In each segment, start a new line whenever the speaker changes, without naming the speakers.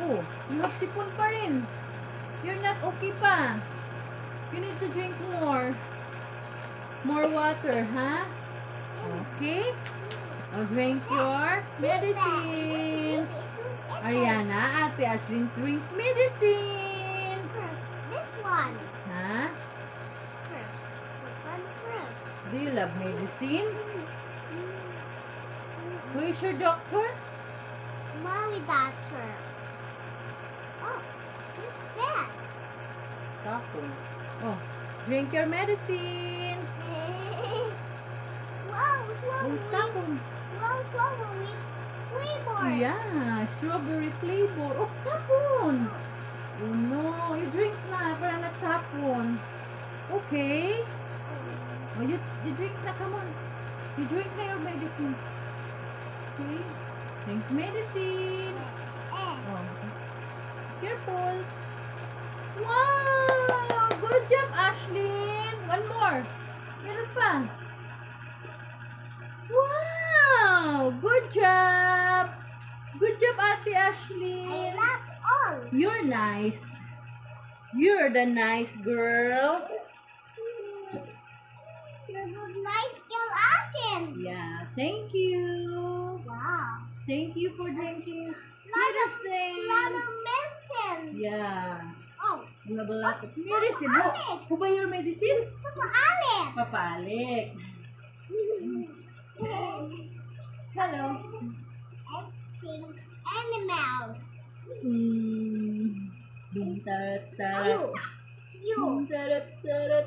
Oh, nagsipon pa rin. You're not okay pa. You need to drink more. More water, huh? Okay. Oh, drink your medicine. Ariana, Ate Ashlyn, drink medicine.
First, this one.
Huh?
First, this one first.
Do you love medicine? Mm-hmm. Who is your doctor?
Mommy doctor.
Tapo. Oh, drink your medicine.
wow, strawberry.
tapo.
Wow, strawberry flavor.
Yeah, strawberry flavor. Oh, tapon. Oh no, you drink na para natapon. Okay. Oh, you, you drink na, come on. You drink na your medicine. Okay. Drink medicine.
Eh,
Oh. Careful. Wow! Good job, Ashlyn. One more. Meron pa. Wow! Good job. Good job, Ate
I
Ashlyn.
love all.
You're nice. You're the nice girl.
You're the nice girl, Asin.
Yeah, thank you.
Wow.
Thank you for drinking
Lot of, lot of medicine.
Yeah. Nabalatot. Mary, si Bo. Who buy your medicine?
Papa Alec.
Papa Alec. Hello.
I think animals.
Hmm. Dum tarat tarat.
You. You.
Dum tarat tarat.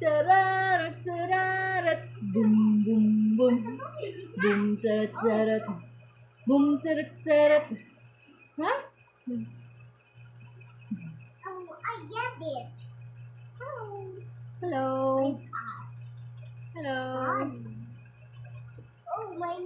Tararat tararat. Bum bum bum. Bum tarat tarat. Bum tarat tarat. Huh?
I get it.
Hello.
Ah.
Hello.
Oh, my